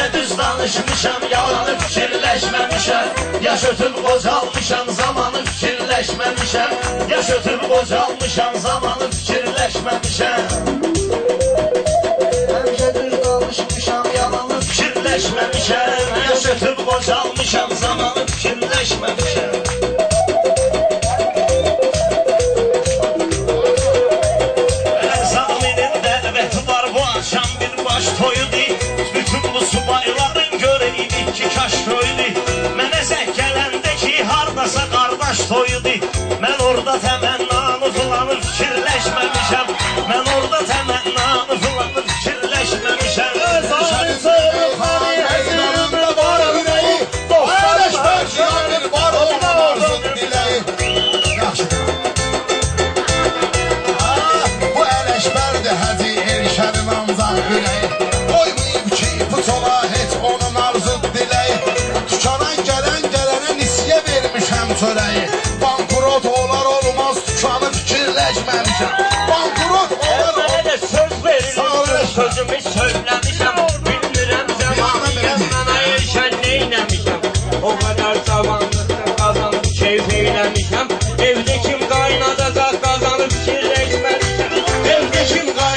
Həmişə düz danışmışam, yalanı fikirləşməmişəm Yaş ötüb qocalmışam, zamanı fikirləşməmişəm Yaş ötüb qocalmışam, zamanı fikirləşməmişəm Həmişə düz danışmışam, yalanı fikirləşməmişəm Yaş ötüb qocalmışam, zamanı fikirləşməmişəm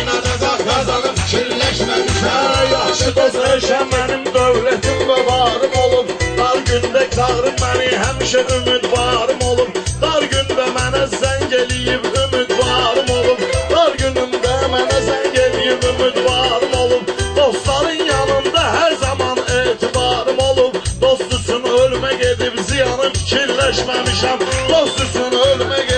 kim qaynadacaq qazanıb fikirləşməmişəm Yaxşı dost eşən mənim dövlətim və varım olub Dar gündə çağırıb məni həmişə ümidvarım olub Dar gündə mənə zəng eləyib ümidvarım olub Dar günümdə mənə zəng eləyib ümidvarım olub Dostların yanında hər zaman etibarım olub Dost üçün ölümə gedib ziyanı fikirləşməmişəm Dost üçün ölümə gedib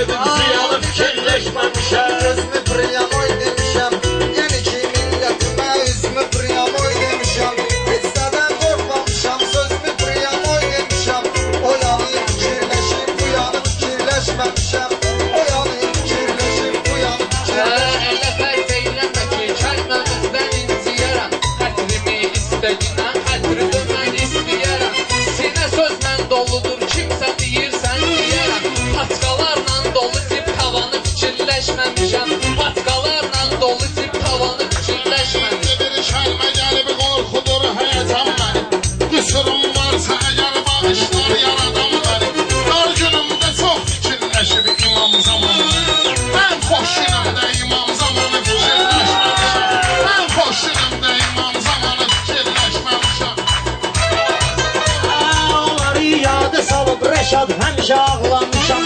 salıb Rəşad həmişə ağlamışam.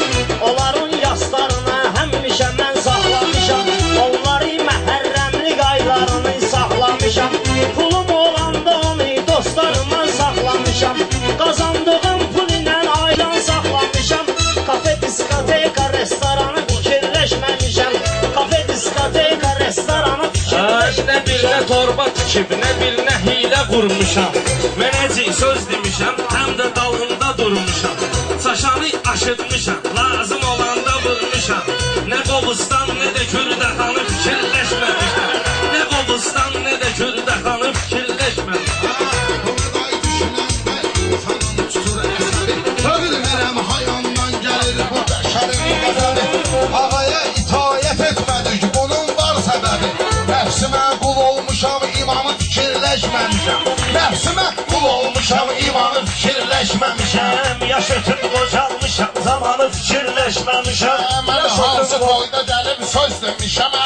Onların yaslarına həmişə mən saxlamışam. Onları məhərrəmli qaylarını saxlamışam. Pulum olanda onu dostlarıma saxlamışam. Qazandığım pul ilə ailan saxlamışam. Kafe, diskoteka, restoranı fikirləşməmişəm. Kafe, diskoteka, restoranı Nə bir nə torba tikib, nə bir nə hilə qurmuşam Mənəcik söz demişəm, həm də dalğında durmuşam Çaşanı aşıtmışam, lazım olanda vurmuşam fikirləşməmişəm Buğday düşünəndə insanın tutur əsəri Ölmərəm hayandan gəlir bu bəşərin qəzəli Ağaya itayət etmədik bunun var səbəbi Nəfsimə qul olmuşam imamı fikirləşməmişəm Nəfsimə qul olmuşam imamı fikirləşməmişəm Həm yaş ötüb qocalmışam, zamanı fikirləşməmişəm Mən hansı ötüb toyda gəlib söz demişəm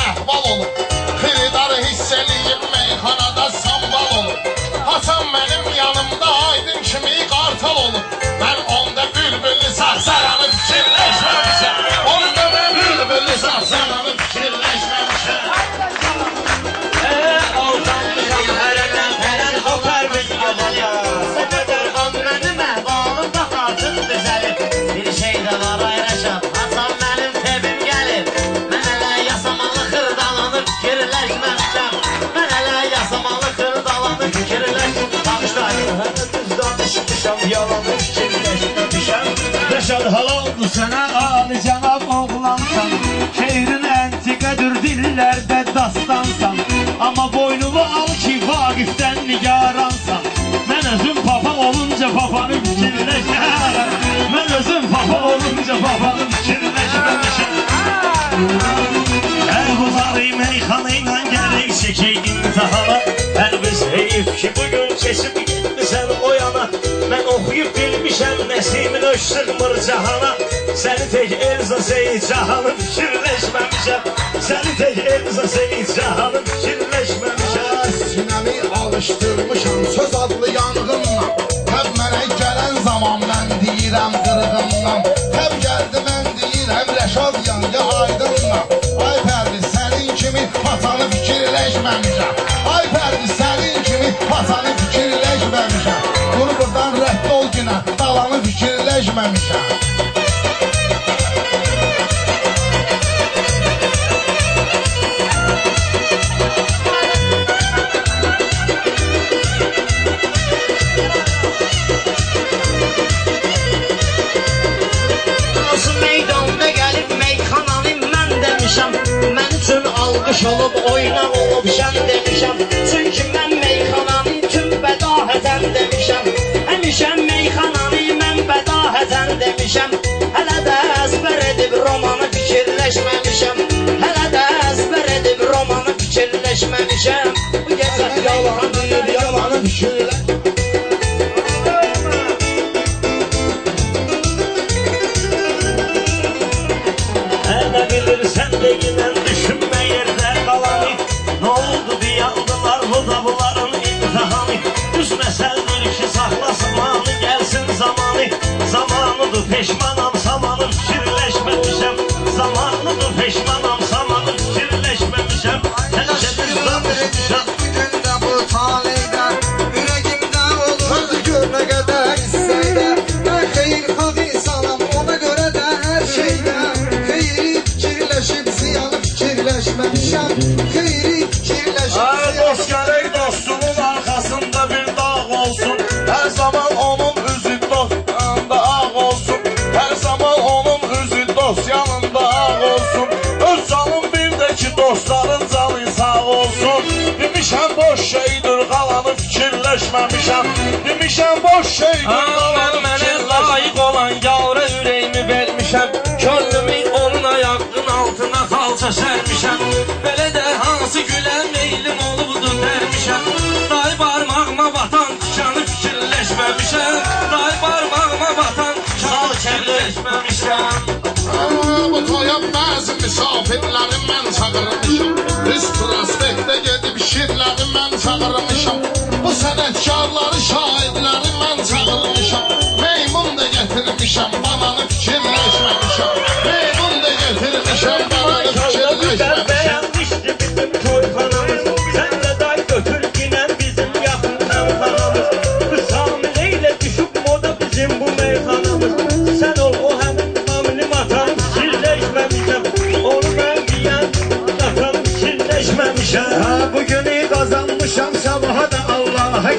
Düz danışmışam yalanı fikirləşməmişəm Rəşad halaldır sənə ali cənab oğlansan. Şehrin əntiqədir dillərdə dastansan. Amma boynumu al ki Vaqifdən nigaransan. Mən özüm papa olunca papanı fikirləşəm Mən özüm papa olunca papanı fikirləşməmişəm Hər buzarı meyxanı ilə gəlir şəkil imtihana Hər şey təəssüf ki bugün o yana Oxuyub bilmişəm Nəsimin öz sığmır cahana Səni tək Elza Seyid cahanı fikirləşməmişəm Səni tək Elza Seyid Mən üçün alqış olub oynaq olub şən demişəm Çünki mən meyxananı tüm bədahətən demişəm Həmişə meyxananı mən bədahətən Zamanıdır peşmanam fikirləşməmişəm Demişəm boş qalanı mənə fikirləşməmişəm layiq olan yavra ürəyimi vermişəm. Könlümü onun ayağının altına xalça sərmişəm Belə də hansı gülə meylim olubdu dərmişəm Day barmağıma batan tikanı fikirləşməmişəm. Day barmağıma batan Bu toya bəzi misafirləri mən çağırmışam. Üst prospektdə gedib şirləri mən çağırmışam Bu şahidləri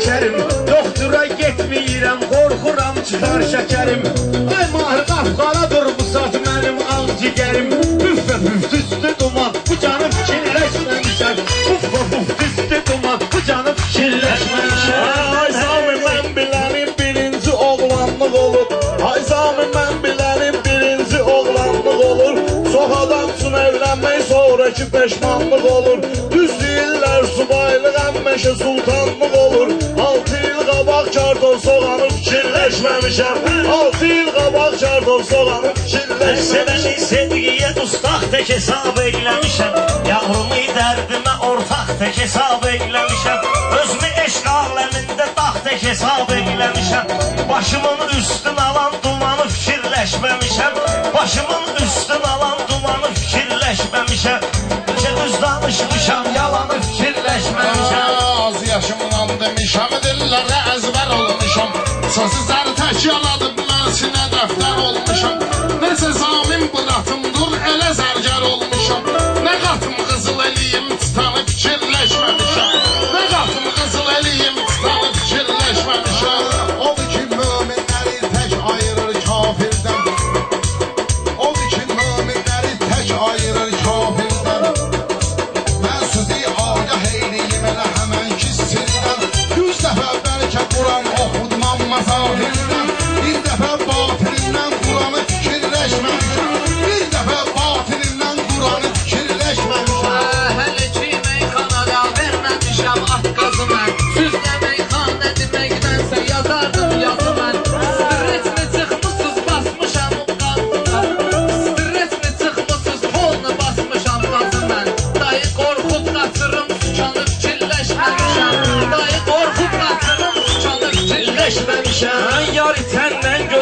Allah'a kerim Doktora gitmeyirəm korkuram çıkar şekerim. Ay mahır qapqaradır bu saç benim ağcıgerim Püf ve püf tüstü duman bu canım kirleşmemişem Püf ve püf tüstü duman bu canım kirleşmemişem Ay Sami mən bilənim birinci oğlanlıq olur. Ay Sami mən bilənim birinci oğlanlıq olur. Çox adam üçün evlənmək sonraki peşmanlıq olur fikirləşməmişəm Altı il qabaq karton soğanı fikirləşməmişəm Seveni sevgiye dustaq tek hesab eylemişem. Yavrumu dərdimə ortaq tek hesab eylemişem. Özümü eşq alemində dağ tek hesab eylemişem. Başımın üstün alan dumanı fikirləşməmişəm Başımın üstün alan dumanı fikirləşməmişəm Ki düz danışmışam yalanı fikirləşməmişəm Az yaşımdan demişəm dillərə əzbər olmuşam Sözü Shut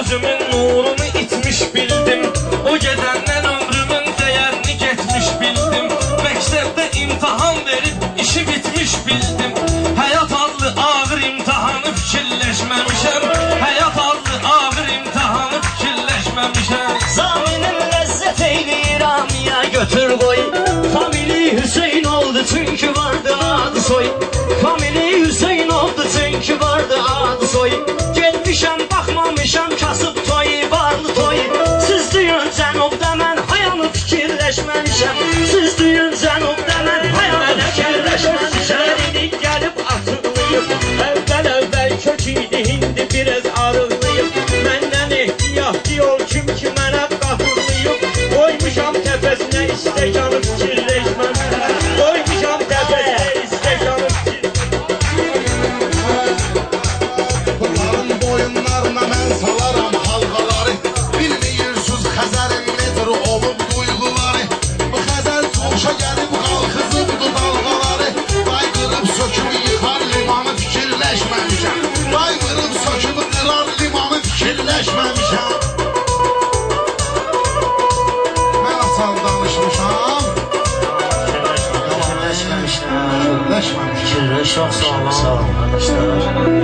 Gözümün nurunu itmiş bildim. O gedenden ömrümün değerini getmiş bildim. Mektepte imtihan verip işi bitmiş bildim. Hayat adlı ağır imtihanı fikirleşmemişem. Hayat adlı ağır imtihanı fikirleşmemişem. Zaminin lezzet eyleyir amiye götür koy. Só, so só, So.